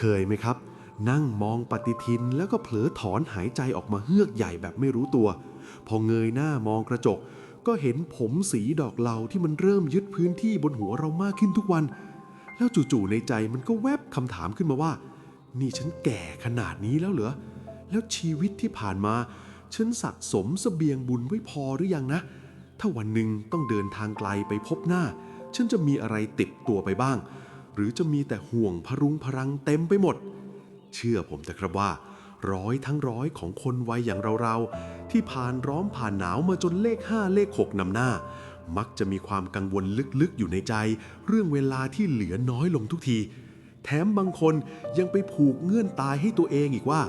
เคยไหมครับ นั่งมองปฏิทินแล้วก็เผลอถอนหายใจออกมาเฮือกใหญ่แบบไม่รู้ตัว พอเงยหน้ามองกระจก ก็เห็นผมสีดอกเหลาที่มันเริ่มยึดพื้นที่บนหัวเรามากขึ้นทุกวัน แล้วจู่ๆในใจมันก็แวบคำถามขึ้นมาว่า นี่ฉันแก่ขนาดนี้แล้วเหรอแล้วชีวิตที่ผ่านมา ฉันสะสมเสบียงบุญไว้พอหรือยังนะ ถ้าวันหนึ่งต้องเดินทางไกลไปพบหน้า ฉันจะมีอะไรติดตัวไปบ้าง หรือจะมีแต่ห่วงพรุงพรังเต็มไปหมด เชื่อผมแต่ครับว่า ร้อยทั้งร้อยของคนวัยอย่างเราๆ ที่ผ่านร้อมผ่านหนาวมาจนเลขห้าเลขหกนำหน้า มักจะมีความกังวลลึกๆ อยู่ในใจ เรื่องเวลาที่เหลือน้อยลงทุกที แถมบางคนยังไปผูกเงื่อนตายให้ตัวเองอีกว่า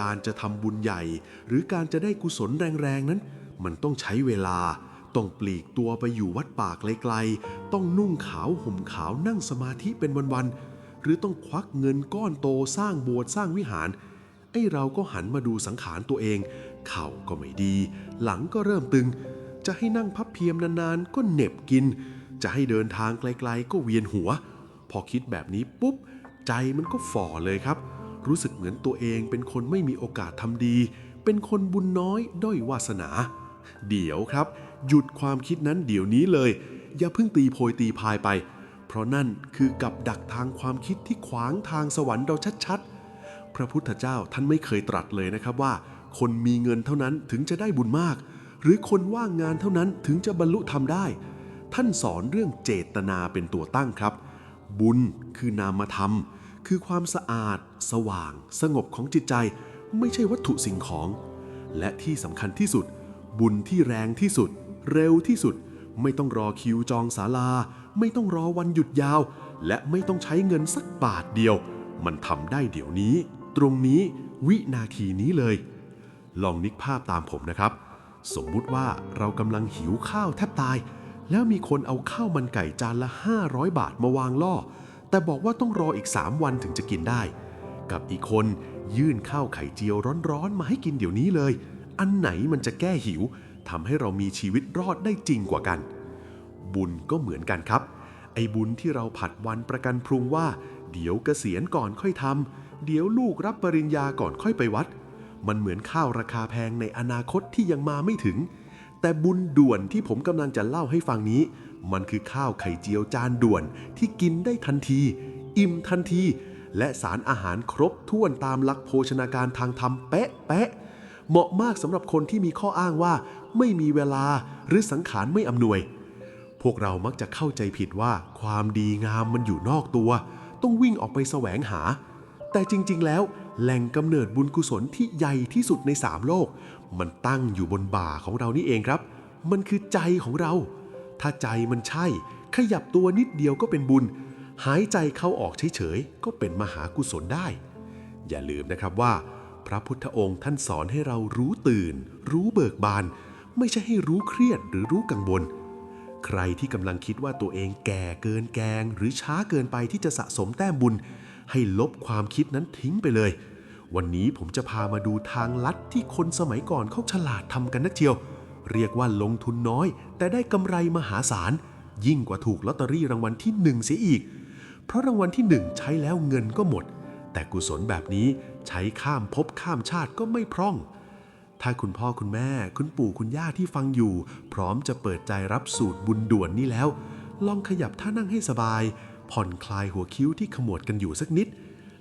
การจะทำบุญใหญ่ หรือการจะได้กุศลแรงๆนั้น มันต้องใช้เวลา ต้องปลีกตัวไปอยู่วัดป่าไกลๆ ต้องนุ่งขาวห่มขาวนั่งสมาธิเป็นวันๆ หรือต้องควักเงินก้อนโตสร้างโบสถ์สร้างวิหาร ไอ้เราก็หันมาดูสังขารตัวเอง เข่าก็ไม่ดี หลังก็เริ่มตึง จะให้นั่งพับเพียมนานๆ ก็เหน็บกิน จะให้เดินทางไกลๆ ก็เวียนหัว พอคิดแบบนี้ปุ๊บ ใจมันก็ฝ่อเลยครับ รู้สึกเหมือนตัวเองเป็นคนไม่มีโอกาสทำดี เป็นคนบุญน้อยด้อยวาสนา เดี๋ยวครับ หยุดความคิดนั้นเดี๋ยวนี้เลย อย่าเพิ่งตีโพยตีพายไป เพราะนั่นคือกับดักทางความคิดที่ขวางทางสวรรค์เราชัดๆ พระพุทธเจ้าท่านไม่เคยตรัสเลยนะครับว่า คนมีเงินเท่านั้นถึงจะได้บุญมาก หรือคนว่างงานเท่านั้นถึงจะบรรลุธรรมได้ ท่านสอนเรื่องเจตนาเป็นตัวตั้งครับ บุญคือนามธรรม คือความสะอาด สว่าง สงบของจิตใจ ไม่ใช่วัตถุสิ่งของ และที่สำคัญที่สุด บุญที่แรงที่สุด เร็วที่สุด ไม่ต้องรอคิวจองศาลา ไม่ต้องรอวันหยุดยาว และไม่ต้องใช้เงินสักบาทเดียว มันทำได้เดี๋ยวนี้ ตรงนี้วินาทีนี้เลย ลองนึกภาพตามผมนะครับ สมมุติว่าเรากำลังหิวข้าวแทบตาย แล้วมีคนเอาข้าวมันไก่จานละ 500 บาทมาวางล่อ แต่บอกว่าต้องรออีก 3 วันถึงจะกินได้ กับอีกคนยื่นข้าวไข่เจียวร้อนๆมาให้กินเดี๋ยวนี้เลย อันไหนมันจะแก้หิว ทำให้เรามีชีวิตรอดได้จริงกว่ากัน บุญก็เหมือนกันครับ ไอ้บุญที่เราผัดวันประกันพรุงว่า เดี๋ยวเกษียณก่อนค่อยทำเดี๋ยวลูกรับปริญญาก่อนค่อยไปวัด มันเหมือนข้าวราคาแพงในอนาคตที่ยังมาไม่ถึง แต่บุญด่วนที่ผมกำลังจะเล่าให้ฟังนี้ มันคือข้าวไข่เจียวจานด่วนที่กินได้ทันที อิ่มทันที และสารอาหารครบถ้วนตามหลักโภชนาการทางธรรมเป๊ะเป๊ะเหมาะมากสำหรับคนที่มีข้ออ้างว่า ไม่มีเวลาหรือสังขารไม่อำนวย พวกเรามักจะเข้าใจผิดว่าความดีงามมันอยู่นอกตัว ต้องวิ่งออกไปแสวงหา แต่จริง ๆ แล้ว แหล่งกำเนิดบุญกุศลที่ใหญ่ที่สุดในสามโลก มันตั้งอยู่บนบ่าของเรานี่เองครับ มันคือใจของเรา ถ้าใจมันใช่ ขยับตัวนิดเดียวก็เป็นบุญ หายใจเข้าออกเฉยๆก็เป็นมหากุศลได้ อย่าลืมนะครับว่าพระพุทธองค์ท่านสอนให้เรารู้ตื่น รู้เบิกบาน ไม่ใช่ให้รู้เครียดหรือรู้กังวล ใครที่กำลังคิดว่าตัวเองแก่เกินแกง หรือช้าเกินไปที่จะสะสมแต้มบุญ ให้ลบความคิดนั้นทิ้งไปเลย วันนี้ผมจะพามาดูทางลัดที่คนสมัยก่อนเขาฉลาดทำกันนักเทียว เรียกว่าลงทุนน้อย แต่ได้กำไรมหาศาล ยิ่งกว่าถูกลอตเตอรี่รางวัลที่หนึ่งเสียอีก เพราะรางวัลที่หนึ่งใช้แล้วเงินก็หมด แต่กุศลแบบนี้ใช้ข้ามภพข้ามชาติก็ไม่พร่อง ถ้าคุณพ่อคุณแม่ คุณปู่คุณย่าที่ฟังอยู่ พร้อมจะเปิดใจรับสูตรบุญด่วนนี่แล้ว ลองขยับท่านั่งให้สบาย ผ่อนคลายหัวคิ้วที่ขมวดกันอยู่สักนิด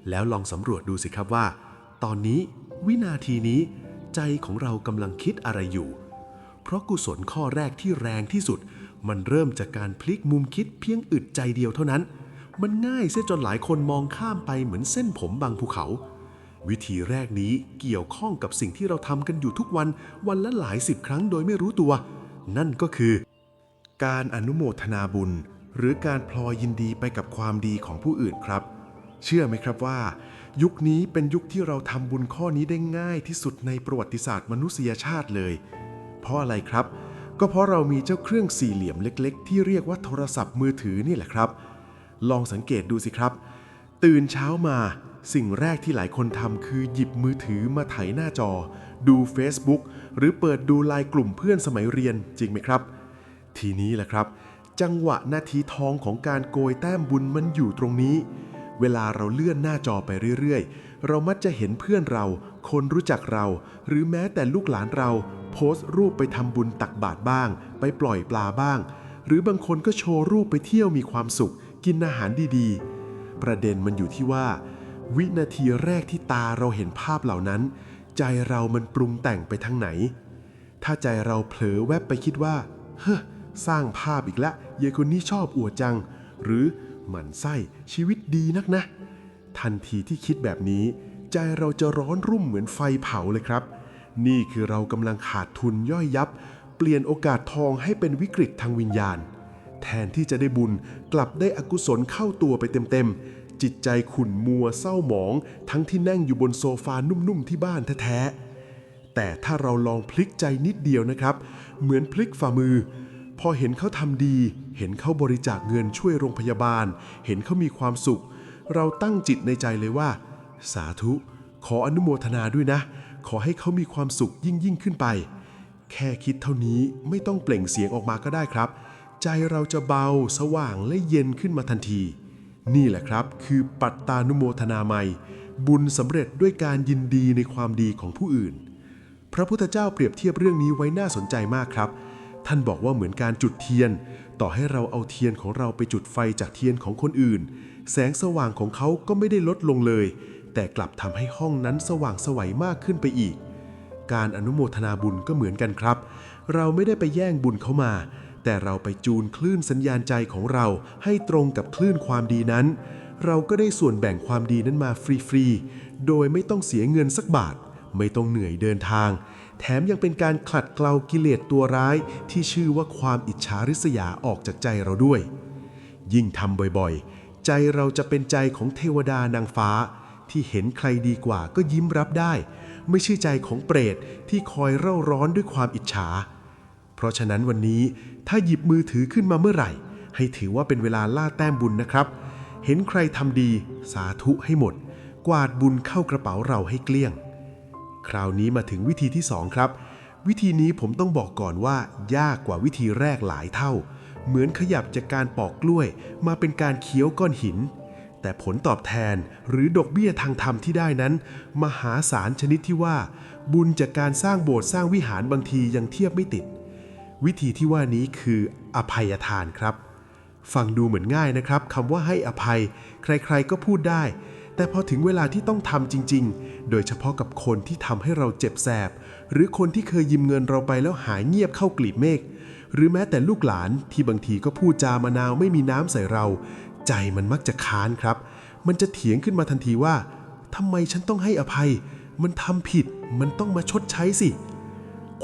แล้วลองสำรวจดูสิครับว่า ตอนนี้วินาทีนี้ ใจของเรากำลังคิดอะไรอยู่ เพราะกุศลข้อแรกที่แรงที่สุด มันเริ่มจากการพลิกมุมคิดเพียงอึดใจเดียวเท่านั้น มันง่ายเสียจนหลายคนมองข้ามไปเหมือนเส้นผมบางภูเขา วิธีแรกนี้เกี่ยวข้องกับสิ่งที่เราทำกันอยู่ทุกวันวันละหลายสิบครั้งโดยไม่รู้ตัว นั่นก็คือ การอนุโมทนาบุญ หรือการพลอยยินดีไปกับความดีของผู้อื่นครับ เชื่อไหมครับว่า ยุคนี้เป็นยุคที่เราทำบุญข้อนี้ได้ง่ายที่สุดในประวัติศาสตร์มนุษยชาติเลย เพราะอะไรครับ ก็เพราะเรามีเจ้าเครื่องสี่เหลี่ยมเล็ก ๆ ที่เรียกว่าโทรศัพท์มือถือนี่แหละครับ ลองสังเกตดูสิครับ ตื่นเช้ามา สิ่งแรกที่หลายคนทำคือหยิบมือถือมาไถหน้าจอ ดู Facebook หรือเปิดดูไลน์กลุ่มเพื่อนสมัยเรียนจริงไหมครับ ทีนี้แหละครับ จังหวะนาทีทองของการโกยแต้มบุญมันอยู่ตรงนี้ เวลาเราเลื่อนหน้าจอไปเรื่อยๆ เรามักจะเห็นเพื่อนเรา คนรู้จักเรา หรือแม้แต่ลูกหลานเรา โพสต์รูปไปทำบุญตักบาตรบ้าง ไปปล่อยปลาบ้าง หรือบางคนก็โชว์รูปไปเที่ยวมีความสุข กินอาหารดีๆ ประเด็นมันอยู่ที่ว่า วินาทีแรกที่ตาเราเห็นภาพเหล่านั้น ใจเรามันปรุงแต่งไปทางไหน ถ้าใจเราเผลอแวบไปคิดว่า เฮ้อสร้างภาพอีกแล้วเยคนนี้ชอบอวดจัง หรือหมั่นไส้ชีวิตดีนักนะ ทันทีที่คิดแบบนี้ ใจเราจะร้อนรุ่มเหมือนไฟเผาเลยครับ นี่คือเรากำลังขาดทุนย่อยยับ เปลี่ยนโอกาสทองให้เป็นวิกฤตทางวิญญาณ แทนที่จะได้บุญกลับได้อกุศลเข้าตัวไปเต็มๆ จิตใจขุ่นมัวเศร้าหมองทั้งที่นั่งอยู่บนโซฟานุ่มๆที่บ้านแท้ๆแต่ถ้าเราลองพลิกใจนิดเดียวนะครับ เหมือนพลิกฝ่ามือ พอเห็นเขาทำดี เห็นเขาบริจาคเงินช่วยโรงพยาบาล เห็นเขามีความสุข เราตั้งจิตในใจเลยว่า สาธุ ขออนุโมทนาด้วยนะ ขอให้เขามีความสุขยิ่งยิ่งขึ้นไป แค่คิดเท่านี้ไม่ต้องเปล่งเสียงออกมาก็ได้ครับ ใจเราจะเบาสว่างและเย็นขึ้นมาทันที นี่แหละครับคือปัตตานุโมทนาไมยบุญสำเร็จด้วยการยินดีในความดีของผู้อื่น พระพุทธเจ้าเปรียบเทียบเรื่องนี้ไว้น่าสนใจมากครับ ท่านบอกว่าเหมือนการจุดเทียน ต่อให้เราเอาเทียนของเราไปจุดไฟจากเทียนของคนอื่น แสงสว่างของเขาก็ไม่ได้ลดลงเลย แต่กลับทำให้ห้องนั้นสว่างสวัยมากขึ้นไปอีก การอนุโมทนาบุญก็เหมือนกันครับ เราไม่ได้ไปแย่งบุญเขามา แต่เราไปจูนคลื่นสัญญาณใจของเราให้ตรงกับคลื่นความดีนั้น เราก็ได้ส่วนแบ่งความดีนั้นมาฟรีๆ โดยไม่ต้องเสียเงินสักบาท ไม่ต้องเหนื่อยเดินทาง แถมยังเป็นการขัดเกลากิเลสตัวร้ายที่ชื่อว่าความอิจฉาริษยาออกจากใจเราด้วย ยิ่งทำบ่อยๆ ใจเราจะเป็นใจของเทวดานางฟ้า ที่เห็นใครดีกว่าก็ยิ้มรับได้ ไม่ใช่ใจของเปรตที่คอยเร่าร้อนด้วยความอิจฉา เพราะฉะนั้นวันนี้ ถ้าหยิบมือถือขึ้นมาเมื่อไหร่ ให้ถือว่าเป็นเวลาล่าแต้มบุญนะครับ เห็นใครทำดีสาธุให้หมด กวาดบุญเข้ากระเป๋าเราให้เกลี้ยง คราวนี้มาถึงวิธีที่ 2 ครับ วิธีนี้ผมต้องบอกก่อนว่า ยากกว่าวิธีแรกหลายเท่า เหมือนขยับจากการปอกกล้วย มาเป็นการเคี้ยวก้อนหิน แต่ผลตอบแทนหรือดอกเบี้ยทางธรรมที่ได้นั้น มหาศาลชนิดที่ว่า บุญจากการสร้างโบสถ์สร้างวิหารบางทียังเทียบไม่ติด วิธีที่ว่านี้คืออภัยทานครับ ฟังดูเหมือนง่ายนะครับคำว่าให้อภัย ใครๆก็พูดได้ แต่พอถึงเวลาที่ต้องทำจริง ๆ โดยเฉพาะกับคนที่ทำให้เราเจ็บแสบ หรือคนที่เคยยืมเงินเราไปแล้วหายเงียบเข้ากลีบเมฆหรือแม้แต่ลูกหลานที่บางทีก็พูดจามะนาวไม่มีน้ำใส่เรา ใจมันมักจะค้านครับ มันจะเถียงขึ้นมาทันทีว่าทำไมฉันต้องให้อภัย มันทำผิด มันต้องมาชดใช้สิ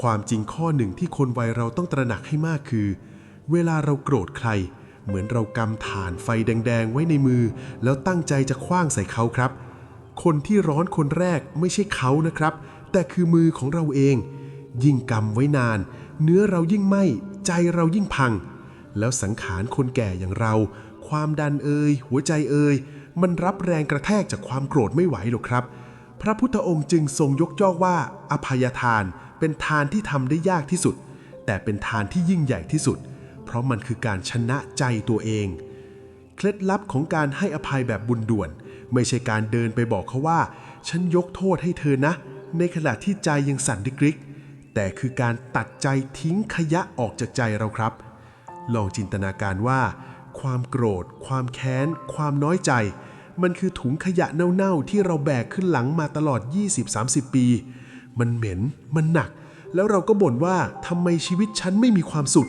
ความจริงข้อหนึ่งที่คนวัยเราต้องตระหนักให้มากคือ เวลาเราโกรธใคร เหมือนเรากำถ่านไฟแดงๆ ไว้ในมือ แล้วตั้งใจจะคว้างใส่เขาครับ คนที่ร้อนคนแรกไม่ใช่เขานะครับ แต่คือมือของเราเอง ยิ่งกำไว้นาน เนื้อเรายิ่งไหม้ใจเรายิ่งพัง แล้วสังขารคนแก่อย่างเรา ความดันเอ่ยหัวใจเอ่ยมันรับแรงกระแทกจากความโกรธไม่ไหวหรอกครับ พระพุทธองค์จึงทรงยกย่องว่าอภัยทาน เป็นทานที่ทำได้ยากที่สุด แต่เป็นทานที่ยิ่งใหญ่ที่สุด เพราะมันคือการชนะใจตัวเอง เคล็ดลับของการให้อภัยแบบบุญด่วน ไม่ใช่การเดินไปบอกเขาว่า ฉันยกโทษให้เธอนะ ในขณะที่ใจยังสั่นดิกริก แต่คือการตัดใจทิ้งขยะออกจากใจเราครับ ลองจินตนาการว่า ความโกรธ ความแค้น ความน้อยใจมันคือถุงขยะเน่าๆ ที่เราแบกขึ้นหลังมาตลอด 20-30 ปี มันเหม็น มันหนัก แล้วเราก็บ่นว่าทำไมชีวิตฉันไม่มีความสุข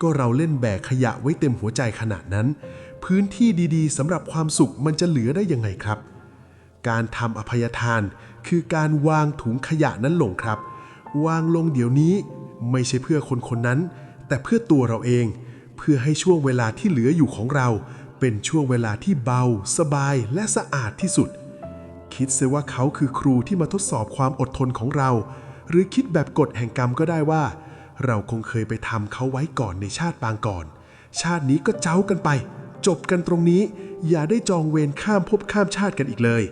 ก็เราเล่นแบกขยะไว้เต็มหัวใจขนาดนั้น พื้นที่ดีๆสำหรับความสุขมันจะเหลือได้ยังไงครับ การทำอภัยทาน คือการวางถุงขยะนั้นลงครับ วางลงเดี๋ยวนี้ ไม่ใช่เพื่อคนคนนั้น แต่เพื่อตัวเราเอง เพื่อให้ช่วงเวลาที่เหลืออยู่ของเรา เป็นช่วงเวลาที่เบา สบายและสะอาดที่สุด คิดเสียว่าเขาคือครูที่มาทดสอบความอดทนของเรา หรือคิดแบบกฎแห่งกรรมก็ได้ว่า เราคงเคยไปทำเขาไว้ก่อนในชาติปางก่อน ชาตินี้ก็เจ้ากันไป จบกันตรงนี้ อย่าได้จองเวรข้ามภพข้ามชาติกันอีกเลย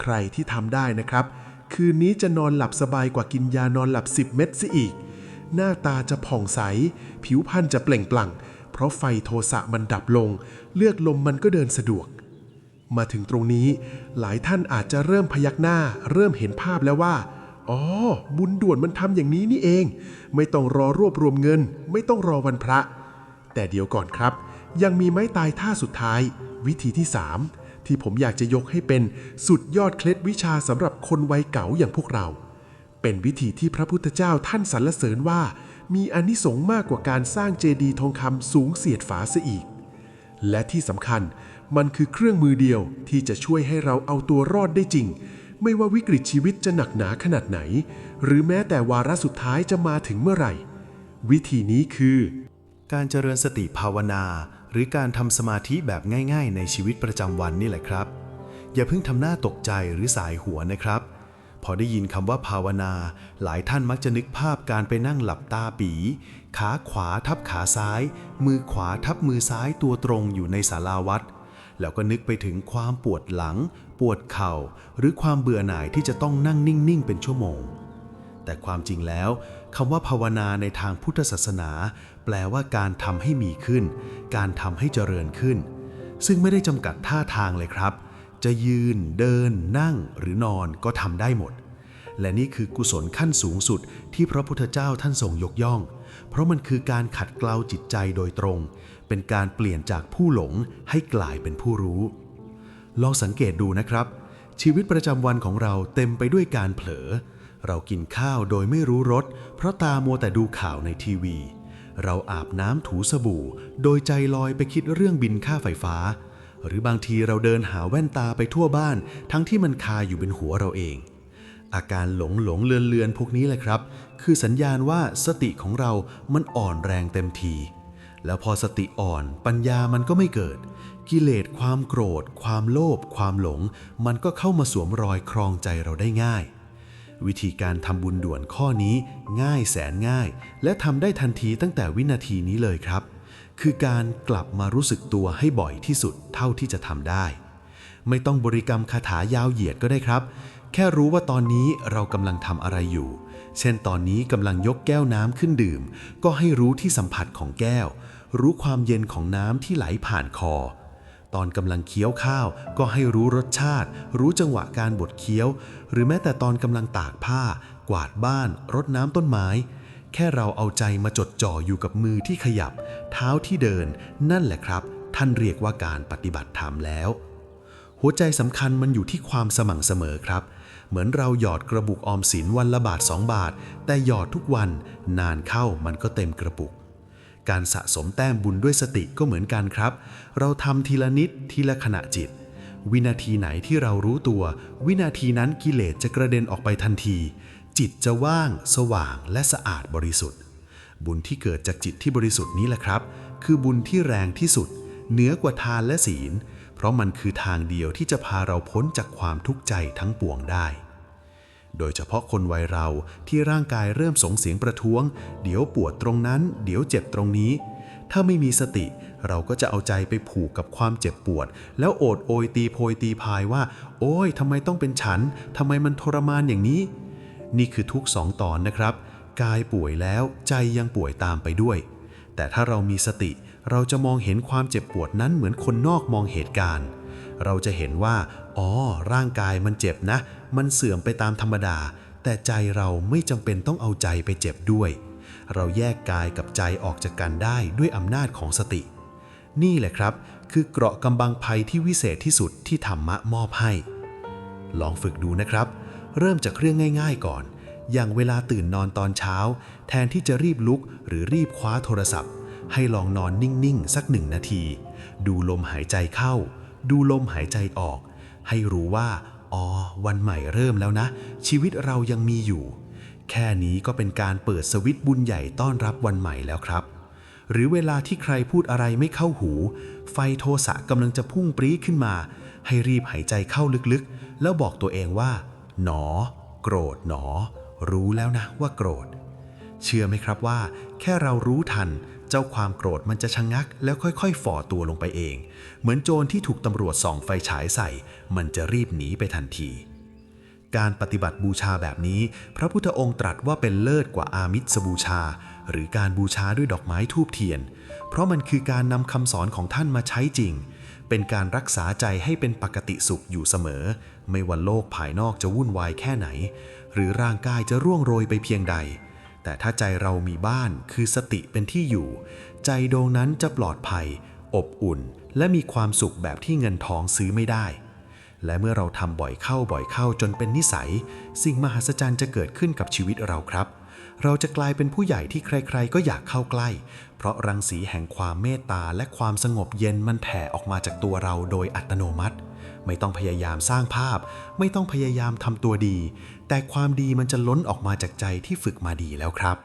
ใครที่ทำได้นะครับ คืนนี้จะนอนหลับสบายกว่ากินยานอนหลับ 10 เม็ดซิอีก หน้าตาจะผ่องใส ผิวพรรณจะเปล่งปลั่ง เพราะไฟโทสะมันดับลง เลือดลมมันก็เดินสะดวก มาถึงตรงนี้หลายท่านอาจจะเริ่มพยักหน้า เริ่มเห็นภาพแล้วว่า อ๋อ บุญด่วนมันทำอย่างนี้นี่เอง ไม่ต้องรอรวบรวมเงิน ไม่ต้องรอวันพระ แต่เดี๋ยวก่อนครับ ยังมีไม้ตายท่าสุดท้าย วิธีที่ 3 ที่ผมอยากจะยกให้เป็นสุดยอดเคล็ดวิชาสำหรับคนวัยเก่าอย่างพวกเรา เป็นวิธีที่พระพุทธเจ้าท่านสรรเสริญว่า มีอนิสงส์มากกว่าการสร้างเจดีย์ทองคำสูงเสียดฝาเสียอีก และที่สำคัญมันคือเครื่องมือเดียวที่จะช่วยให้เราเอาตัวรอดได้จริง ไม่ว่าวิกฤตชีวิตจะหนักหนาขนาดไหน หรือแม้แต่วาระสุดท้ายจะมาถึงเมื่อไหร่ วิธีนี้คือ การเจริญสติภาวนา หรือการทำสมาธิแบบง่าย ๆ ในชีวิตประจำวันนี่แหละครับ อย่าเพิ่งทำหน้าตกใจหรือสายหัวนะครับ พอได้ยินคำว่าภาวนา หลายท่านมักจะนึกภาพการไปนั่งหลับตาปี ขาขวาทับขาซ้าย มือขวาทับมือซ้ายตัวตรงอยู่ในศาลาวัด แล้วก็นึกไปถึงความปวดหลัง ปวดเข่า หรือความเบื่อหน่ายที่จะต้องนั่งนิ่ง ๆ เป็นชั่วโมง แต่ความจริงแล้วคำว่าภาวนาในทางพุทธศาสนา แปลว่าการทำให้มีขึ้น การทำให้เจริญขึ้น ซึ่งไม่ได้จำกัดท่าทางเลยครับ จะยืน เดิน นั่งหรือนอนก็ทำได้หมด และนี่คือกุศลขั้นสูงสุดที่พระพุทธเจ้าท่านทรงยกย่อง เพราะมันคือการขัดเกลาจิตใจโดยตรง เป็นการเปลี่ยนจากผู้หลงให้กลายเป็นผู้รู้ ลองสังเกตดูนะครับ ชีวิตประจำวันของเราเต็มไปด้วยการเผลอ เรากินข้าวโดยไม่รู้รสเพราะตามัวแต่ดูข่าวในทีวี เราอาบน้ำถูสบู่ โดยใจลอยไปคิดเรื่องบินค่าไฟฟ้า หรือบางทีเราเดินหาแว่นตาไปทั่วบ้าน ทั้งที่มันคาอยู่บนหัวเราเอง อาการหลงหลงเลือนเลือนพวกนี้แหละครับ คือสัญญาณว่าสติของเรามันอ่อนแรงเต็มที แล้วพอสติอ่อนปัญญามันก็ไม่เกิด กิเลสความโกรธ ความโลภความหลง มันก็เข้ามาสวมรอยครองใจเราได้ง่าย วิธีการทำบุญด่วนข้อนี้ง่ายแสนง่าย และทำได้ทันทีตั้งแต่วินาทีนี้เลยครับ คือการกลับมารู้สึกตัวให้บ่อยที่สุดเท่าที่จะทำได้ ไม่ต้องบริกรรมคาถายาวเหยียดก็ได้ครับ แค่รู้ว่าตอนนี้เรากำลังทำอะไรอยู่ เช่นตอนนี้กำลังยกแก้วน้ำขึ้นดื่ม ก็ให้รู้ที่สัมผัสของแก้ว รู้ความเย็นของน้ำที่ไหลผ่านคอ ตอนกำลังเคี้ยวข้าว ก็ให้รู้รสชาติ รู้จังหวะการบดเคี้ยว หรือแม้แต่ตอนกำลังตากผ้า กวาดบ้าน รดน้ำต้นไม้ แค่เราเอาใจมาจดจ่ออยู่กับมือที่ขยับ เท้าที่เดิน นั่นแหละครับ ท่านเรียกว่าการปฏิบัติธรรมแล้ว หัวใจสำคัญมันอยู่ที่ความสม่ำเสมอครับ เหมือนเราหยอดกระบุกออมสินวันละบาท2บาท แต่หยอดทุกวันนานเข้ามันก็เต็มกระปุก การสะสมแต้มบุญด้วยสติก็เหมือนกันครับ เราทำทีละนิดทีละขณะจิตวินาทีไหนที่เรารู้ตัว วินาทีนั้นกิเลสจะกระเด็นออกไปทันที จิตจะว่าง สว่างและสะอาดบริสุทธิ์ บุญที่เกิดจากจิตที่บริสุทธิ์นี้แหละครับ คือบุญที่แรงที่สุด เหนือกว่าทานและศีล เพราะมันคือทางเดียวที่จะพาเราพ้นจากความทุกข์ใจทั้งปวงได้ โดยเฉพาะคนวัยเราที่ร่างกายเริ่มสงเสียงประท้วง เดี๋ยวปวดตรงนั้น เดี๋ยวเจ็บตรงนี้ ถ้าไม่มีสติเราก็จะเอาใจไปผูกกับความเจ็บปวด แล้วโอดโอยตีโพยตีพายว่า โอ้ยทำไมต้องเป็นฉันทำไมมันทรมานอย่างนี้ นี่คือทุกสองตอนนะครับ กายป่วยแล้วใจยังป่วยตามไปด้วย แต่ถ้าเรามีสติเราจะมองเห็นความเจ็บปวดนั้นเหมือนคนนอกมองเหตุการณ์ เราจะเห็นว่า อ๋อ ร่างกายมันเจ็บนะ มันเสื่อมไปตามธรรมดา แต่ใจเราไม่จำเป็นต้องเอาใจไปเจ็บด้วย เราแยกกายกับใจออกจากกันได้ด้วยอำนาจของสติ นี่แหละครับ คือเกราะกำบังภัยที่วิเศษที่สุดที่ธรรมะมอบให้ ลองฝึกดูนะครับ เริ่มจากเรื่องง่าย ๆ ก่อน อย่างเวลาตื่นนอนตอนเช้า แทนที่จะรีบลุกหรือรีบคว้าโทรศัพท์ ให้ลองนอนนิ่งๆ สักหนึ่งนาที ดูลมหายใจเข้า ดูลมหายใจออก ให้รู้ว่า อ๋อ วันใหม่เริ่มแล้วนะ ชีวิตเรายังมีอยู่ แค่นี้ก็เป็นการเปิดสวิตบุญใหญ่ต้อนรับวันใหม่แล้วครับ หรือเวลาที่ใครพูดอะไรไม่เข้าหู ไฟโทสะกำลังจะพุ่งปรี๊ดขึ้นมา ให้รีบหายใจเข้าลึกๆ แล้วบอกตัวเองว่า หนอ โกรธหนอ รู้แล้วนะว่าโกรธ เชื่อไหมครับว่า แค่เรารู้ทัน เจ้าความโกรธมันจะชะงัก แล้วค่อยๆ ฝ่อตัวลงไปเอง เหมือนโจรที่ถูกตำรวจส่องไฟฉายใส่ มันจะรีบหนีไปทันที การปฏิบัติบูชาแบบนี้ พระพุทธองค์ตรัสว่าเป็นเลิศกว่าอามิสบูชา หรือการบูชาด้วยดอกไม้ทูบเทียน เพราะมันคือการนำคำสอนของท่านมาใช้จริงเป็นเป็นการรักษาใจให้เป็นปกติสุขอยู่เสมอ ไม่ว่าโลกภายนอกจะวุ่นวายแค่ไหน หรือร่างกายจะร่วงโรยไปเพียงใด แต่ถ้าใจเรามีบ้านคือสติเป็นที่อยู่ ใจดวงนั้นจะปลอดภัย อบอุ่น และมีความสุขแบบที่เงินทองซื้อไม่ได้ และเมื่อเราทำบ่อยเข้าบ่อยเข้าจนเป็นนิสัย สิ่งมหัศจรรย์จะเกิดขึ้นกับชีวิตเราครับ เราจะกลายเป็นผู้ใหญ่ที่ใครๆ ก็อยากเข้าใกล้ เพราะรังสีแห่งความเมตตาและความสงบเย็นมันแผ่ออกมาจากตัวเราโดยอัตโนมัติไม่ต้องพยายามสร้างภาพ ไม่ต้องพยายามทำตัวดี แต่ความดีมันจะล้นออกมาจากใจที่ฝึกมาดีแล้วครับ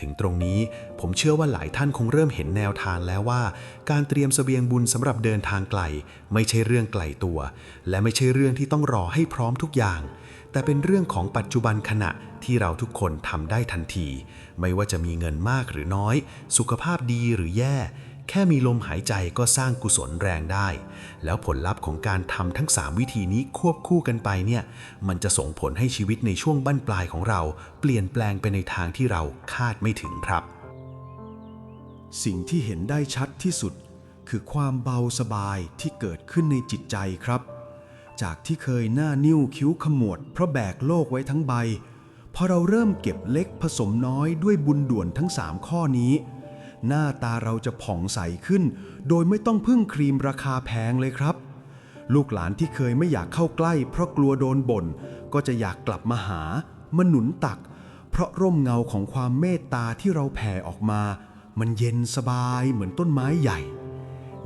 ถึงตรงนี้ผมเชื่อว่าหลายท่านคงเริ่มเห็นแนวทางแล้วว่า การเตรียมเสบียงบุญสำหรับเดินทางไกล ไม่ใช่เรื่องไกลตัว และไม่ใช่เรื่องที่ต้องรอให้พร้อมทุกอย่าง แต่เป็นเรื่องของปัจจุบันขณะที่เราทุกคนทำได้ทันที ไม่ว่าจะมีเงินมากหรือน้อย สุขภาพดีหรือแย่ แค่มีลมหายใจก็สร้างกุศลแรงได้ แล้วผลลัพธ์ของการทำทั้ง 3 วิธีนี้ควบคู่กันไปเนี่ย มันจะส่งผลให้ชีวิตในช่วงบั้นปลายของเรา เปลี่ยนแปลงไปในทางที่เราคาดไม่ถึงครับ สิ่งที่เห็นได้ชัดที่สุด คือความเบาสบายที่เกิดขึ้นในจิตใจครับ จากที่เคยหน้านิ้วคิ้วขมวดเพราะแบกโลกไว้ทั้งใบพอเราเริ่มเก็บเล็กผสมน้อยด้วยบุญด่วนทั้ง 3 ข้อนี้ หน้าตาเราจะผ่องใสขึ้น โดยไม่ต้องพึ่งครีมราคาแพงเลยครับ ลูกหลานที่เคยไม่อยากเข้าใกล้ เพราะกลัวโดนบ่นก็จะอยากกลับมาหามาหนุนตัก เพราะร่มเงาของความเมตตาที่เราแผ่ออกมา มันเย็นสบายเหมือนต้นไม้ใหญ่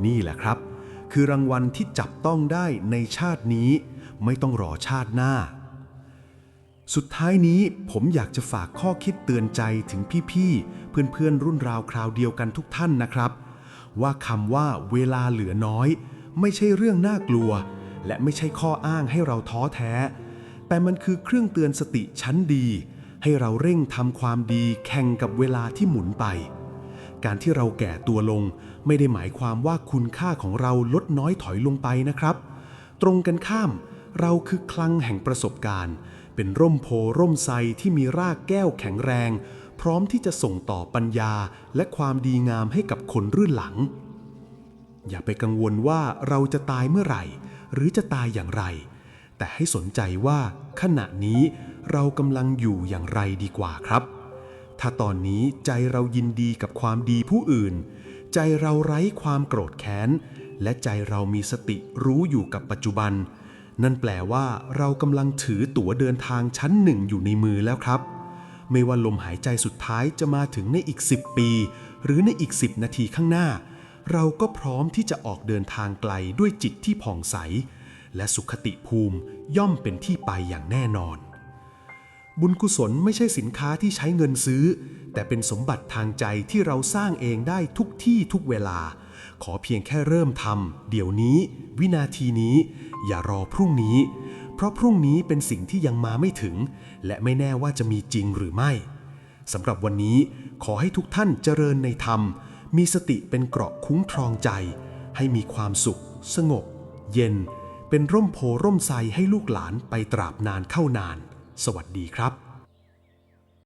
นี่แหละครับ คือรางวัลที่จับต้องได้ในชาตินี้ ไม่ต้องรอชาติหน้า สุดท้ายนี้ผมอยากจะฝากข้อคิดเตือนใจถึงพี่ๆ เพื่อนๆ รุ่นราวคราวเดียวกันทุกท่านนะครับ ว่าคำว่าเวลาเหลือน้อย ไม่ใช่เรื่องน่ากลัว และไม่ใช่ข้ออ้างให้เราท้อแท้ แต่มันคือเครื่องเตือนสติชั้นดี ให้เราเร่งทำความดีแข่งกับเวลาที่หมุนไป การที่เราแก่ตัวลง ไม่ได้หมายความว่าคุณค่าของเราลดน้อยถอยลงไปนะครับ ตรงกันข้าม เราคือคลังแห่งประสบการณ์ เป็นร่มโพร่มไทรที่มีรากแก้วแข็งแรง พร้อมที่จะส่งต่อปัญญาและความดีงามให้กับคนรุ่นหลัง อย่าไปกังวลว่าเราจะตายเมื่อไหร่ หรือจะตายอย่างไร แต่ให้สนใจว่าขณะนี้เรากำลังอยู่อย่างไรดีกว่าครับ ถ้าตอนนี้ใจเรายินดีกับความดีผู้อื่น ใจเราไร้ความโกรธแค้น และใจเรามีสติรู้อยู่กับปัจจุบัน นั่นแปลว่าเรากำลังถือตั๋วเดินทางชั้นหนึ่งอยู่ในมือแล้วครับ ไม่ว่าลมหายใจสุดท้ายจะมาถึงในอีก 10 ปี หรือในอีก 10 นาทีข้างหน้า เราก็พร้อมที่จะออกเดินทางไกลด้วยจิตที่ผ่องใส และสุขติภูมิย่อมเป็นที่ไปอย่างแน่นอน บุญกุศลไม่ใช่สินค้าที่ใช้เงินซื้อ แต่เป็นสมบัติทางใจที่เราสร้างเองได้ทุกที่ทุกเวลา ขอเพียงแค่เริ่มทำเดี๋ยวนี้ วินาทีนี้ อย่ารอพรุ่งนี้ เพราะพรุ่งนี้เป็นสิ่งที่ยังมาไม่ถึง และไม่แน่ว่าจะมีจริงหรือไม่สำหรับวันนี้ขอให้ทุกท่านเจริญในธรรม มีสติเป็นเกราะคุ้มครองใจ ให้มีความสุข สงบ เย็น เป็นร่มโพร่มไทรให้ลูกหลานไปตราบนานเข้านาน สวัสดีครับ